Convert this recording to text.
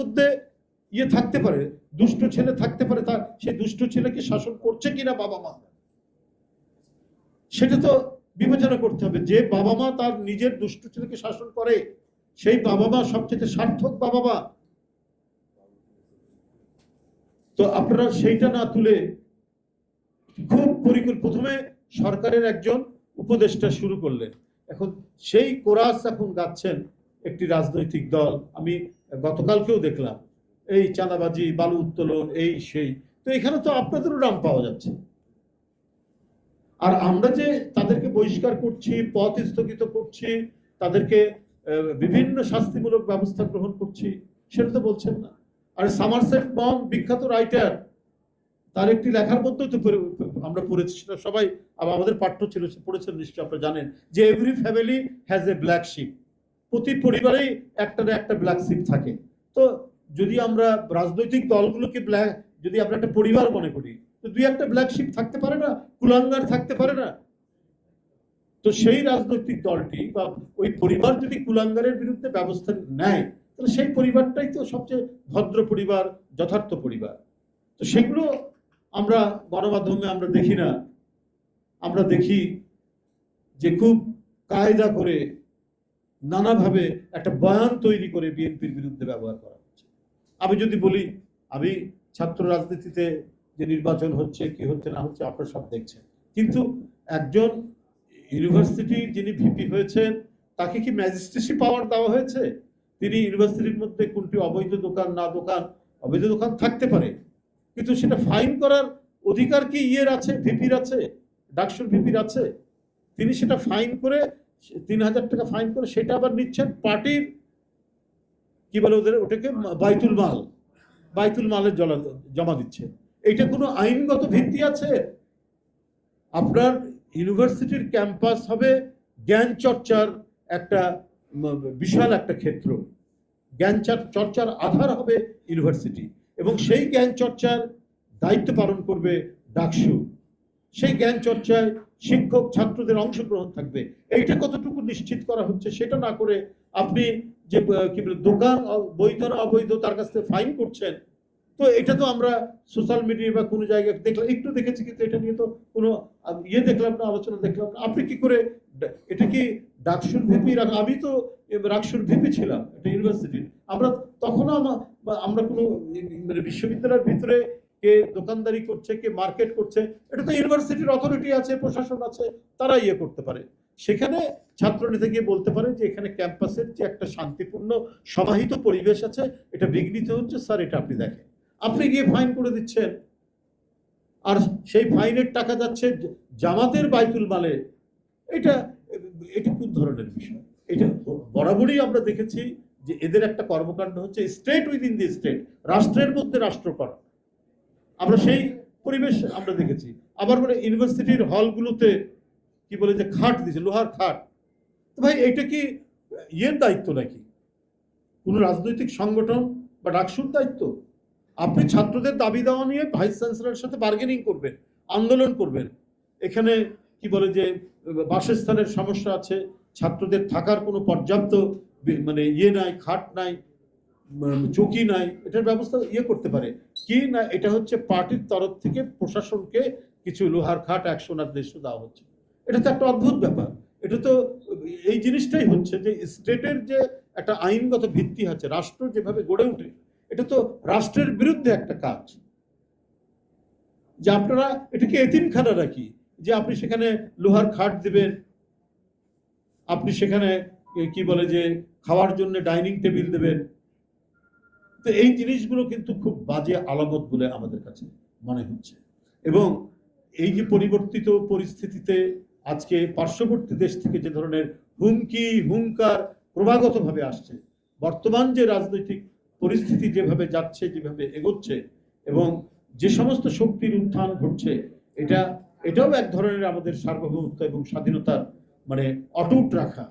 মধ্যে ইয়ে থাকতে পারে, দুষ্ট ছেলে থাকতে পারে, তার সেই দুষ্ট ছেলেকে শাসন করছে কিনা বাবা মা? সেটা তো বিবেচনা করতে হবে। যে বাবা মা তার নিজের দুষ্ট ছেলেকে শাসন করে, সেই বাবা মা সবচেয়ে সার্থক বাবা মা। তো আপনারা সেইটা না তুলে খুব পরিকল্প, প্রথমে সরকারের একজন উপদেষ্টা শুরু করলেন। এখন সেই কোরাস এখন গাচ্ছেন একটি রাজনৈতিক দল। আমি গতকালকেও দেখলাম, এই চাঁদাবাজি, বালু উত্তোলন, এই সেই। তো এখানে তো আপনাদেরও নাম পাওয়া যাচ্ছে। আর আমরা যে তাদেরকে বহিষ্কার করছি, পথ স্থগিত করছি, তাদেরকে বিভিন্ন শাস্তিমূলক ব্যবস্থা গ্রহণ করছি, সেটা তো বলছেন না। আর সামারসেট বম বিখ্যাত রাইটার তার একটি লেখার মধ্যেই তো আমরা পড়েছি, সেটা সবাই আমাদের পাঠ্য ছিল, পড়েছেন নিশ্চয়ই, আপনারা জানেন, যে every family has a black sheep প্রতি পরিবারেই একটা না একটা ব্ল্যাক শিপ থাকে। তো যদি আমরা রাজনৈতিক দলগুলোকে ব্ল্যাক যদি আমরা একটা পরিবার মনে করি, তো দুই একটা ব্ল্যাক শিপ থাকতে পারে না, কুলাঙ্গার থাকতে পারে না। তো সেই রাজনৈতিক দলটি বা ওই পরিবার যদি কুলাঙ্গারের বিরুদ্ধে ব্যবস্থা নেয়, তাহলে সেই পরিবারটাই তো সবচেয়ে ভদ্র পরিবার, যথার্থ পরিবার। তো সেগুলো আমরা গণমাধ্যমে আমরা দেখি না। আমরা দেখি যে খুব কায়দা করে নানাভাবে একটা বয়ান তৈরি করে বিএনপির বিরুদ্ধে ব্যবহার করা হচ্ছে। আমি যদি বলি, আমি ছাত্র রাজনীতিতে যে নির্বাচন হচ্ছে, কি হচ্ছে না হচ্ছে, আপনারা সব দেখছেন। কিন্তু একজন ইউনিভার্সিটি যিনি ভিপি হয়েছেন, তাকে কি ম্যাজিস্ট্রেসি পাওয়ার দেওয়া হয়েছে? তিনি ইউনিভার্সিটির মধ্যে কোনটি অবৈধ দোকান, না দোকান, অবৈধ দোকান থাকতে পারে। কিন্তু সেটা ফাইন করার অধিকার কি ইয়ের আছে, ভিপির আছে, ডাকসুর ভিপির আছে? তিনি সেটা ফাইন করে তিন হাজার টাকা ফাইন করে সেটা আবার নিচ্ছেন পার্টির, কি বলে ওদের, ওটাকে বাইতুল মাল, বাইতুল মালের জলা, জমা দিচ্ছে। এটা কোনো আইনগত ভিত্তি আছে? আপনার ইউনিভার্সিটির ক্যাম্পাস হবে জ্ঞান চর্চার একটা বিশাল একটা ক্ষেত্র। জ্ঞান চর্চার আধার হবে ইউনিভার্সিটি এবং সেই জ্ঞান চর্চার দায়িত্ব পালন করবে ডাকসু। সেই জ্ঞান চর্চায় শিক্ষক ছাত্রদের অংশগ্রহণ থাকবে। এইটা কতটুকু নিশ্চিত করা হচ্ছে সেটা না করে আপনি যে কি বলে, দোকান বৈধ না অবৈধ তার কাছ থেকে ফাইন করছেন, তো এটা তো আমরা সোশ্যাল মিডিয়া বা কোনো জায়গায় দেখলাম, একটু দেখেছি কিন্তু এটা নিয়ে তো কোনো ইয়ে দেখলাম না, আলোচনা দেখলাম না। আপনি কি করে এটা কি ডাকসুর ভিপি আমি তো রাকসুর ভিপি ছিলাম এটা ইউনিভার্সিটির। আমরা তখনও আমরা কোনো মানে বিশ্ববিদ্যালয়ের ভিতরে কে দোকানদারি করছে, কে মার্কেট করছে, এটা তো ইউনিভার্সিটির অথরিটি আছে, প্রশাসন আছে তারা ইয়ে করতে পারে। সেখানে ছাত্রনেতা গিয়ে বলতে পারে যে এখানে ক্যাম্পাসের যে একটা শান্তিপূর্ণ, সমাহিত পরিবেশ আছে, এটা বিঘ্নিত হচ্ছে স্যার এটা আপনি দেখেন। আপনি গিয়ে ফাইন করে দিচ্ছেন। আর সেই ফাইনের টাকা যাচ্ছে জামাতের বাইতুল মালে। এটা এটা কোন ধরনের বিষয়? এটা বরাবরই আমরা দেখেছি যে এদের একটা কর্মকাণ্ড হচ্ছে স্টেট উইদিন দি স্টেট রাষ্ট্রের মধ্যে রাষ্ট্র করা। আমরা সেই পরিবেশ আমরা দেখেছি। আবার বলে ইউনিভার্সিটির হলগুলোতে কি বলে যে খাট দিয়েছে, লোহার খাট। তো ভাই এটা কি ইয়ের দায়িত্ব নাকি? কোনো রাজনৈতিক সংগঠন বা ডাকসুর দায়িত্ব? আপনি ছাত্রদের দাবি দেওয়া নিয়ে ভাইস চ্যান্সেলরের সাথে বার্গেনিং করবেন, আন্দোলন করবেন। এখানে কি বলে যে বাসস্থানের সমস্যা আছে, ছাত্রদের থাকার কোনো পর্যাপ্ত মানে ইয়ে নাই, খাট নাই চৌকি নাই, এটার ব্যবস্থা ইয়ে করতে পারে। কি না, এটা হচ্ছে পার্টির তরফ থেকে প্রশাসনকে কিছু লোহার খাট একশো নির্দেশ দেওয়া হচ্ছে। এটা তো একটা অদ্ভুত ব্যাপার। এটা তো, এই জিনিসটাই হচ্ছে যে স্টেটের যে একটা আইনগত ভিত্তি আছে, রাষ্ট্র যেভাবে গড়ে ওঠে এটা তো রাষ্ট্রের বিরুদ্ধে একটা কাজ। যে আপনারা এটাকে এতিমখানা রাখি যে আপনি সেখানে লোহার খাট দেবেন, আপনি সেখানে কি বলে যে, খাওয়ার জন্য ডাইনিং টেবিল দেবেন তো এই জিনিসগুলো কিন্তু খুব বাজে আলামত বলে আমাদের কাছে মনে হচ্ছে। এবং এই যে পরিবর্তিত পরিস্থিতিতে আজকে পার্শ্ববর্তী দেশ থেকে যে ধরনের হুমকি, হুঙ্কার ক্রমাগতভাবে আসছে, বর্তমান যে রাজনৈতিক পরিস্থিতি যেভাবে যাচ্ছে, যেভাবে এগোচ্ছে এবং যে সমস্ত শক্তির উত্থান ঘটছে, এটা, এটাও এক ধরনের আমাদের সার্বভৌমত্ব এবং স্বাধীনতার মানে অটুট রাখা।